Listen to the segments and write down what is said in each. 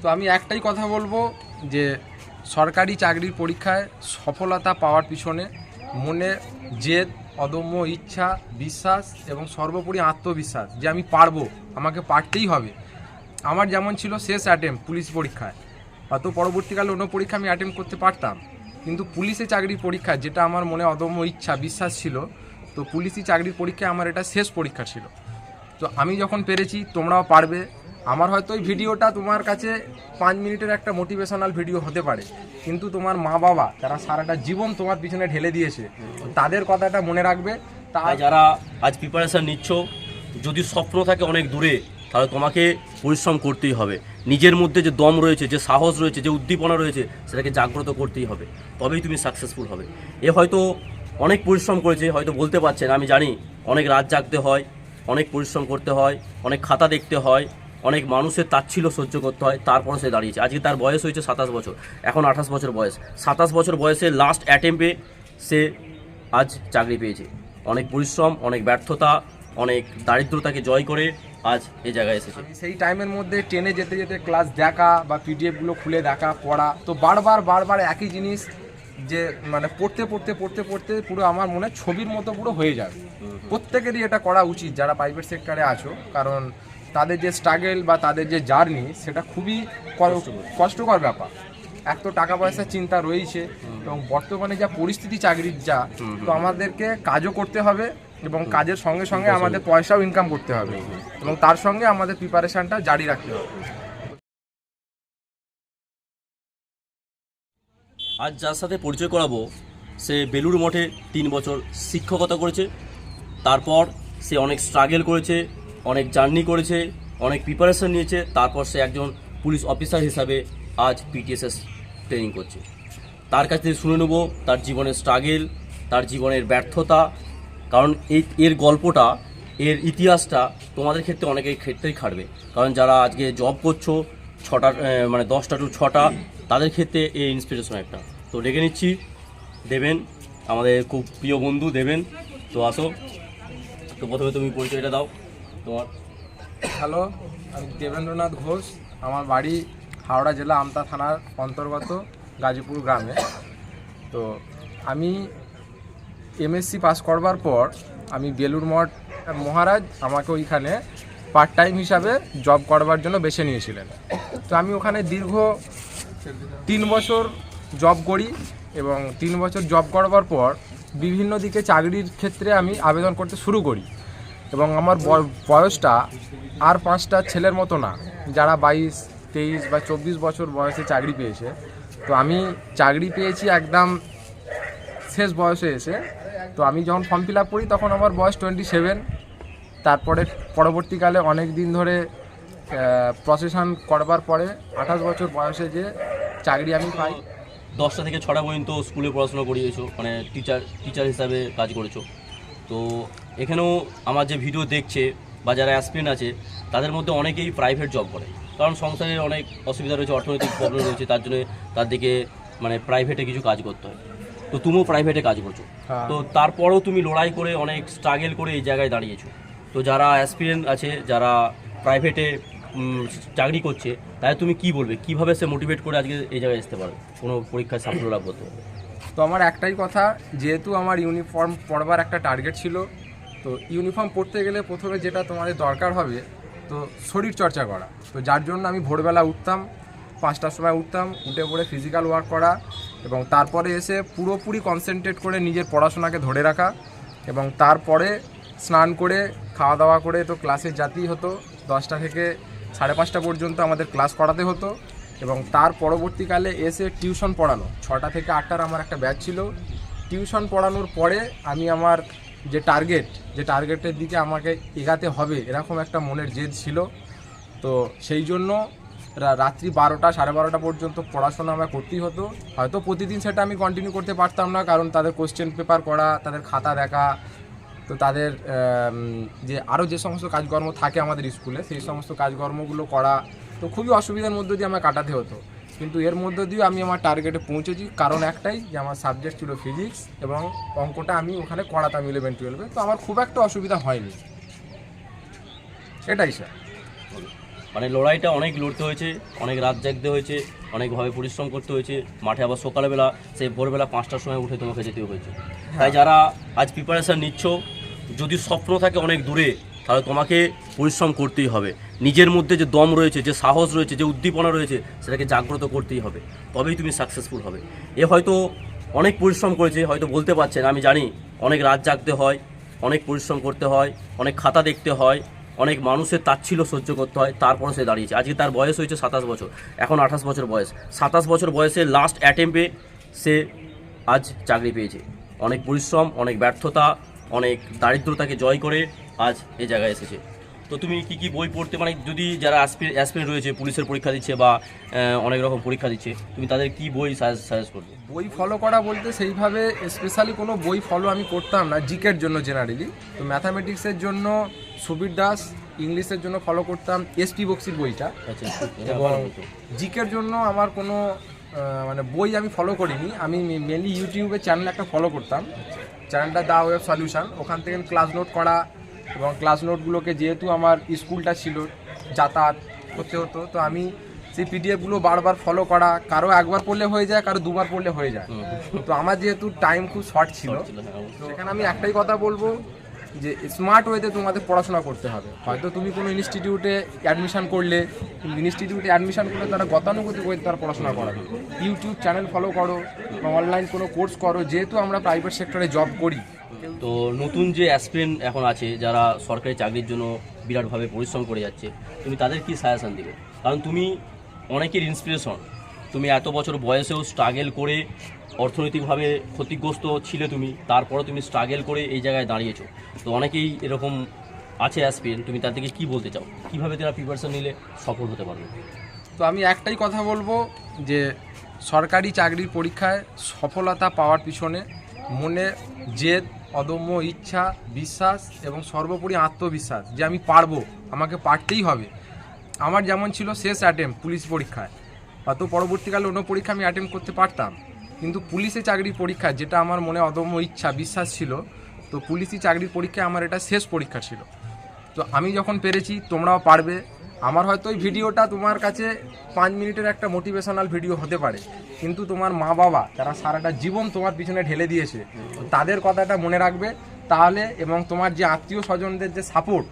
তো আমি একটাই কথা বলব যে সরকারি চাকরির পরীক্ষায় সফলতা পাওয়ার পিছনে মনে জেদ, অদম্য ইচ্ছা, বিশ্বাস এবং সর্বোপরি আত্মবিশ্বাস যে আমি পারব, আমাকে পারতেই হবে। আমার যেমন ছিল শেষ অ্যাটেম্প পুলিশ পরীক্ষায় হয়তো পরবর্তীকালে অন্য পরীক্ষা আমি অ্যাটেম্প করতে পারতাম। কিন্তু পুলিশে চাকরির পরীক্ষায় যেটা আমার মনে অদম্য ইচ্ছা, বিশ্বাস ছিল, তো পুলিশি চাকরির পরীক্ষায় আমার এটা শেষ পরীক্ষা ছিল। তো আমি যখন পেরেছি, তোমরাও পারবে আমার হয়তো ওই ভিডিওটা তোমার কাছে পাঁচ মিনিটের একটা মোটিভেশনাল ভিডিও হতে পারে। কিন্তু তোমার মা বাবা, যারা সারাটা জীবন তোমার পিছনে ঢেলে দিয়েছে, তাদের কথাটা মনে রাখবে। তাই যারা আজ প্রিপারেশন নিচ্ছ, যদি স্বপ্ন থাকে অনেক দূরে, তাহলে তোমাকে পরিশ্রম করতেই হবে। নিজের মধ্যে যে দম রয়েছে, যে সাহস রয়েছে, যে উদ্দীপনা রয়েছে, সেটাকে জাগ্রত করতেই হবে। তবেই তুমি সাকসেসফুল হবে। এ হয়তো অনেক পরিশ্রম করেছে, হয়তো বলতে পারছে না, আমি জানি। অনেক রাত জাগতে হয়, অনেক পরিশ্রম করতে হয়, অনেক খাতা দেখতে হয় অনেক মানুষের তাচ্ছিল সহ্য করতে হয় তারপরে সে দাঁড়িয়েছে। আজকে তার বয়স হয়েছে সাতাশ বছর এখন আঠাশ বছর বয়স। সাতাশ বছর বয়সে লাস্ট অ্যাটেম্পে সে আজ চাকরি পেয়েছে। অনেক পরিশ্রম অনেক ব্যর্থতা অনেক দারিদ্রতাকে জয় করে আজ এই জায়গায় এসেছে। সেই টাইমের মধ্যে ট্রেনে যেতে যেতে ক্লাস দেখা বা পিডিএফগুলো খুলে দেখা পড়া। তো বারবার বারবার একই জিনিস যে মানে পড়তে পড়তে পড়তে পড়তে পুরো আমার মনে ছবির মতো পুরো হয়ে যাবে। প্রত্যেকেরই এটা করা উচিত যারা প্রাইভেট সেক্টরে আছো। কারণ তাদের যে স্ট্রাগল বা তাদের যে জার্নি সেটা খুবই কষ্টকর। ব্যাপার। এক তো টাকা পয়সার চিন্তা রয়েছে এবং বর্তমানে যা পরিস্থিতি চাকরির যা তো আমাদেরকে কাজও করতে হবে এবং কাজের সঙ্গে সঙ্গে আমাদের পয়সাও ইনকাম করতে হবে এবং তার সঙ্গে আমাদের প্রিপারেশনটা জারি রাখতে হবে। আজ যার সাথে পরিচয় করাবো সে বেলুর মঠে তিন বছর শিক্ষকতা করেছে। তারপর সে অনেক স্ট্রাগল করেছে। অনেক জার্নি করেছে, অনেক প্রিপারেশন নিয়েছে, তারপর সে একজন পুলিশ অফিসার হিসাবে আজ পিটিএসএস ট্রেনিং করছে। তার কাছ থেকে শুনে নেব তার জীবনের স্ট্রাগেল তার জীবনের ব্যর্থতা, কারণ এই, এর গল্পটা, এর ইতিহাসটা তোমাদের ক্ষেত্রে অনেকের ক্ষেত্রেই খাটবে। কারণ যারা আজকে জব করছ, ছটা মানে দশটা টু ছটা, তাদের ক্ষেত্রে এই ইন্সপিরেশন একটা। তো ডেকে নিচ্ছি, দেবেন, আমাদের খুব প্রিয় বন্ধু দেবেন, তো আসো। তো প্রথমে তুমি পরিচয়টা দাও। তোমার হ্যালো, আমি দেবেন্দ্রনাথ ঘোষ, আমার বাড়ি হাওড়া জেলা আমতা থানার অন্তর্গত গাজীপুর গ্রামে। তো আমি এমএসসি পাস করবার পর আমি বেলুর মঠ, মহারাজ আমাকে ওইখানে পার্ট টাইম হিসাবে জব করবার জন্য বেছে নিয়েছিলেন। তো আমি ওখানে দীর্ঘ তিন বছর জব করি এবং তিন বছর জব করবার পর বিভিন্ন দিকে চাকরির ক্ষেত্রে আমি আবেদন করতে শুরু করি। এবং আমার বয়- বয়সটা আর পাঁচটা ছেলের মতো না, যারা বাইশ, তেইশ বা চব্বিশ বছর বয়সে চাকরি পেয়েছে। তো আমি চাকরি পেয়েছি একদম শেষ বয়সে এসে। তো আমি যখন ফর্ম ফিল আপ করি, তখন আমার বয়স টোয়েন্টি সেভেন তারপরে পরবর্তীকালে অনেক দিন ধরে প্রসেশন করবার পরে আঠাশ বছর বয়সে যে চাকরি আমি পাই। দশটা থেকে ছটা পর্যন্ত স্কুলে পড়াশোনা করিয়েছো মানে টিচার টিচার হিসাবে কাজ করেছ। তো এখানেও আমার যে ভিডিও দেখছে বা যারা অ্যাসপিরেন্ট আছে তাদের মধ্যে অনেকেই প্রাইভেট জব করে। কারণ সংসারে অনেক অসুবিধা রয়েছে অর্থনৈতিক প্রবলেম রয়েছে তার জন্য তাদেরকে মানে প্রাইভেটে কিছু কাজ করতে হয়। তো তুমিও প্রাইভেটে কাজ করছ। হ্যাঁ। তো তারপরেও তুমি লড়াই করে অনেক স্ট্রাগেল করে এই জায়গায় দাঁড়িয়েছো। তো যারা অ্যাসপিরেন্ট আছে যারা প্রাইভেটে চাকরি করছে তাই তুমি কি বলবে? কীভাবে সে মোটিভেট করে আজকে এই জায়গায় আসতে পারবে কোনো পরীক্ষায় সাফল্য লাভ করতে তো আমার একটাই কথা যেহেতু আমার ইউনিফর্ম পরবার একটা টার্গেট ছিল তো ইউনিফর্ম পরতে গেলে প্রথমে যেটা তোমাদের দরকার হবে, তো শরীর চর্চা করা। তো যার জন্য আমি ভোরবেলা উঠতাম, পাঁচটার সময় উঠতাম, উঠে পড়ে ফিজিক্যাল ওয়ার্ক করা এবং তারপরে এসে পুরোপুরি কনসেন্ট্রেট করে নিজের পড়াশোনাকে ধরে রাখা এবং তারপরে স্নান করে খাওয়া দাওয়া করে তো ক্লাসে যেতেই হতো। দশটা থেকে সাড়ে পাঁচটা পর্যন্ত আমাদের ক্লাস করাতে হতো এবং তার পরবর্তীকালে এসে টিউশন পড়ানো। ছটা থেকে আটটার আমার একটা ব্যাচ ছিল। টিউশন পড়ানোর পরে আমি আমার যে টার্গেট যে টার্গেটের দিকে আমাকে এগাতে হবে, এরকম একটা মনের জেদ ছিল। তো সেই জন্য রাত্রি বারোটা, সাড়ে বারোটা পর্যন্ত পড়াশোনা আমার করতেই হতো। হয়তো প্রতিদিন সেটা আমি কন্টিনিউ করতে পারতাম না, কারণ তাদের কোশ্চেন পেপার করা, তাদের খাতা দেখা, তো তাদের যে আরও যে সমস্ত কাজকর্ম থাকে আমাদের স্কুলে সেই সমস্ত কাজকর্মগুলো করা, তো খুবই অসুবিধার মধ্য দিয়ে আমার কাটাতে হতো। কিন্তু এর মধ্য দিয়েও আমি আমার টার্গেটে পৌঁছেছি। কারণ একটাই যে আমার সাবজেক্ট ছিল ফিজিক্স এবং অঙ্কটা আমি ওখানে করাতাম ইলেভেন টুয়েলভে তো আমার খুব একটা অসুবিধা হয়নি। এটাই স্যার মানে লড়াইটা অনেক লড়তে হয়েছে অনেক রাত জাগতে হয়েছে অনেকভাবে পরিশ্রম করতে হয়েছে। মাঠে আবার সকালবেলা সেই ভোরবেলা পাঁচটার সময় উঠে তোমাকে যেতে হয়েছে। তাই যারা আজ প্রিপারেশান নিচ্ছ যদি স্বপ্ন থাকে অনেক দূরে তাহলে তোমাকে পরিশ্রম করতেই হবে। নিজের মধ্যে যে দম রয়েছে, যে সাহস রয়েছে, যে উদ্দীপনা রয়েছে, সেটাকে জাগ্রত করতেই হবে। তবেই তুমি সাকসেসফুল হবে। এ হয়তো অনেক পরিশ্রম করেছে, হয়তো বলতে পারছেন আমি জানি। অনেক রাত জাগতে হয়, অনেক পরিশ্রম করতে হয়, অনেক খাতা দেখতে হয়, অনেক মানুষের তাচ্ছিল্য সহ্য করতে হয় তারপরে সে দাঁড়িয়েছে। আজকে তার বয়স হয়েছে সাতাশ বছর, এখন আঠাশ বছর বয়স। সাতাশ বছর বয়সে লাস্ট অ্যাটেম্পে সে আজ চাকরি পেয়েছে। অনেক পরিশ্রম, অনেক ব্যর্থতা, অনেক দারিদ্রতাকে জয় করে আজ এ জায়গায় এসেছে। তো তুমি কি কি বই পড়তে মানে যদি যারা অ্যাসপিরেন্ট রয়েছে পুলিশের পরীক্ষা দিচ্ছে বা অনেক রকম পরীক্ষা দিচ্ছে তুমি তাদের কি বই সাজেস্ট করবে? বই ফলো করা বলতে সেইভাবে স্পেশালি কোনো বই ফলো আমি করতাম না জিকের জন্য জেনারেলি তো ম্যাথামেটিক্সের জন্য সুবীর দাস ইংলিশের জন্য ফলো করতাম এসটি বক্সির বইটা। আচ্ছা এটা এবং জিকের জন্য আমার কোনো মানে বই আমি ফলো করিনি। আমি মেনলি ইউটিউবে চ্যানেল একটা ফলো করতাম। চ্যানেলটা দা ওয়েব সলিউশন ওখান থেকে ক্লাস নোট করা এবং ক্লাস নোটগুলোকে যেহেতু আমার স্কুলটা ছিল যাতায়াত করতে হতো তো আমি সেই পিডিএফগুলো বারবার ফলো করা কারও একবার পড়লে হয়ে যায় কারও দুবার পড়লে হয়ে যায়। তো আমার যেহেতু টাইম খুব শর্ট ছিল হ্যাঁ, তো এখানে আমি একটাই কথা বলব যে স্মার্ট ওয়েতে তোমাদের পড়াশোনা করতে হবে। হয়তো তুমি কোনো ইনস্টিটিউটে অ্যাডমিশান করলে ইনস্টিটিউটে অ্যাডমিশান করলে তারা গতানুগতিক ওয়েতে তারা পড়াশোনা করাবে। ইউটিউব চ্যানেল ফলো করো বা অনলাইন কোনো কোর্স করো, যেহেতু আমরা প্রাইভেট সেক্টরে জব করি। তো নতুন যে অ্যাসপিরেন্ট এখন আছে, যারা সরকারি চাকরির জন্য বিরাটভাবে পরিশ্রম করে যাচ্ছে, তুমি তাদের কি সাজেশন দিবে? কারণ তুমি অনেকের ইন্সপিরেশন তুমি এত বছর বয়সেও স্ট্রাগেল করে অর্থনৈতিকভাবে ক্ষতিগ্রস্ত ছিলে তুমি তারপরে তুমি স্ট্রাগেল করে এই জায়গায় দাঁড়িয়েছো। তো অনেকেই এরকম আছে অ্যাসপিরেন্ট তুমি তাদেরকে কি বলতে চাও? কীভাবে তারা প্রিপারেশন নিলে সফল হতে পারবে? তো আমি একটাই কথা বলব যে সরকারি চাকরির পরীক্ষায় সফলতা পাওয়ার পিছনে মনে জেদ, অদম্য ইচ্ছা, বিশ্বাস এবং সর্বোপরি আত্মবিশ্বাস যে আমি পারব, আমাকে পারতেই হবে। আমার যেমন ছিল শেষ অ্যাটেম্প পুলিশ পরীক্ষায়। হয়তো পরবর্তীকালে অন্য পরীক্ষা আমি অ্যাটেম্প করতে পারতাম। কিন্তু পুলিশে চাকরির পরীক্ষা, যেটা আমার মনে অদম্য ইচ্ছা, বিশ্বাস ছিল, তো পুলিশি চাকরির পরীক্ষায় আমার এটা শেষ পরীক্ষা ছিল। তো আমি যখন পেরেছি, তোমরাও পারবে। আমার হয়তো ওই ভিডিওটা তোমার কাছে পাঁচ মিনিটের একটা মোটিভেশনাল ভিডিও হতে পারে। কিন্তু তোমার মা বাবা যারা সারাটা জীবন তোমার পিছনে ঢেলে দিয়েছে। তাদের কথাটা মনে রাখবে। তাহলে এবং তোমার যে আত্মীয় স্বজনদের যে সাপোর্ট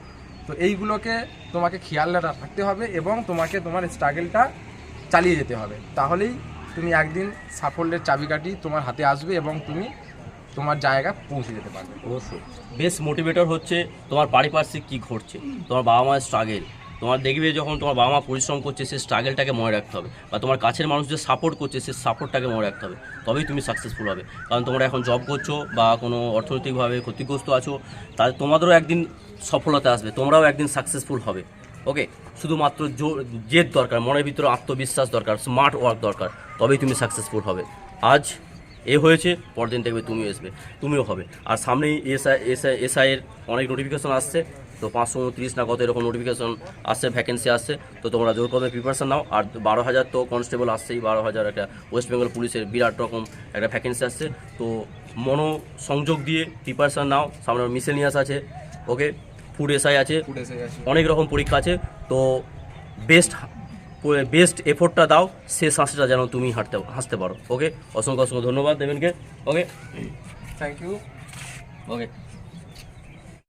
তো এইগুলোকে তোমাকে খেয়াল রাখতে হবে এবং তোমাকে তোমার স্ট্রাগলটা চালিয়ে যেতে হবে। তাহলেই তুমি একদিন সাফল্যের চাবিকাঠি তোমার হাতে আসবে এবং তুমি তোমার জায়গা পৌঁছে যেতে পারবে। অবশ্যই। বেস্ট মোটিভেটর হচ্ছে তোমার পারিপার্শ্বিক কী ঘটছে, তোমার বাবা মায়ের স্ট্রাগেল তোমার দেখবে যখন তোমার বাবা মা পরিশ্রম করছে সেই স্ট্রাগেলটাকে মনে রাখতে হবে বা তোমার কাছের মানুষ যে সাপোর্ট করছে সেই সাপোর্টটাকে মনে রাখতে হবে। তবেই তুমি সাকসেসফুল হবে। কারণ তোমরা এখন জব করছ বা কোনো অর্থনৈতিকভাবে ক্ষতিগ্রস্ত আছো, তাহলে তোমাদেরও একদিন সফলতা আসবে, তোমরাও একদিন সাকসেসফুল হবে। ওকে শুধুমাত্র জেদ দরকার, মনের ভিতরে আত্মবিশ্বাস দরকার স্মার্ট ওয়ার্ক দরকার, তবেই তুমি সাকসেসফুল হবে। আজ এ হয়েছে, পরদিন দেখবে তুমিও আসবে, তুমিও হবে। আর সামনেই এসআই এসআই এসআইয়ের অনেক নোটিফিকেশন আসছে, তো পাঁচশো উনত্রিশ না কত এরকম নোটিফিকেশন আসছে ভ্যাকেন্সি আসছে, তো তোমরা জোর কদমে প্রিপারেশন নাও। আর বারো হাজার তো কনস্টেবল আসছেই, বারো হাজার একটা ওয়েস্ট বেঙ্গল পুলিশের বিরাট রকম একটা ভ্যাকেন্সি আসছে। তো মনোসংযোগ দিয়ে প্রিপারেশান নাও, সামনে মিসেলিয়াস আছে ওকে ফুড এসআই আছে অনেক রকম পরীক্ষা আছে তো বেস্ট বেস্ট এফোর্টটা দাও সে শ্বাসটা যেন তুমি হাঁটতে হাসতে পারো ওকে অসংখ্য অসংখ্য ধন্যবাদ দেবেনকে ওকে থ্যাংক ইউ ওকে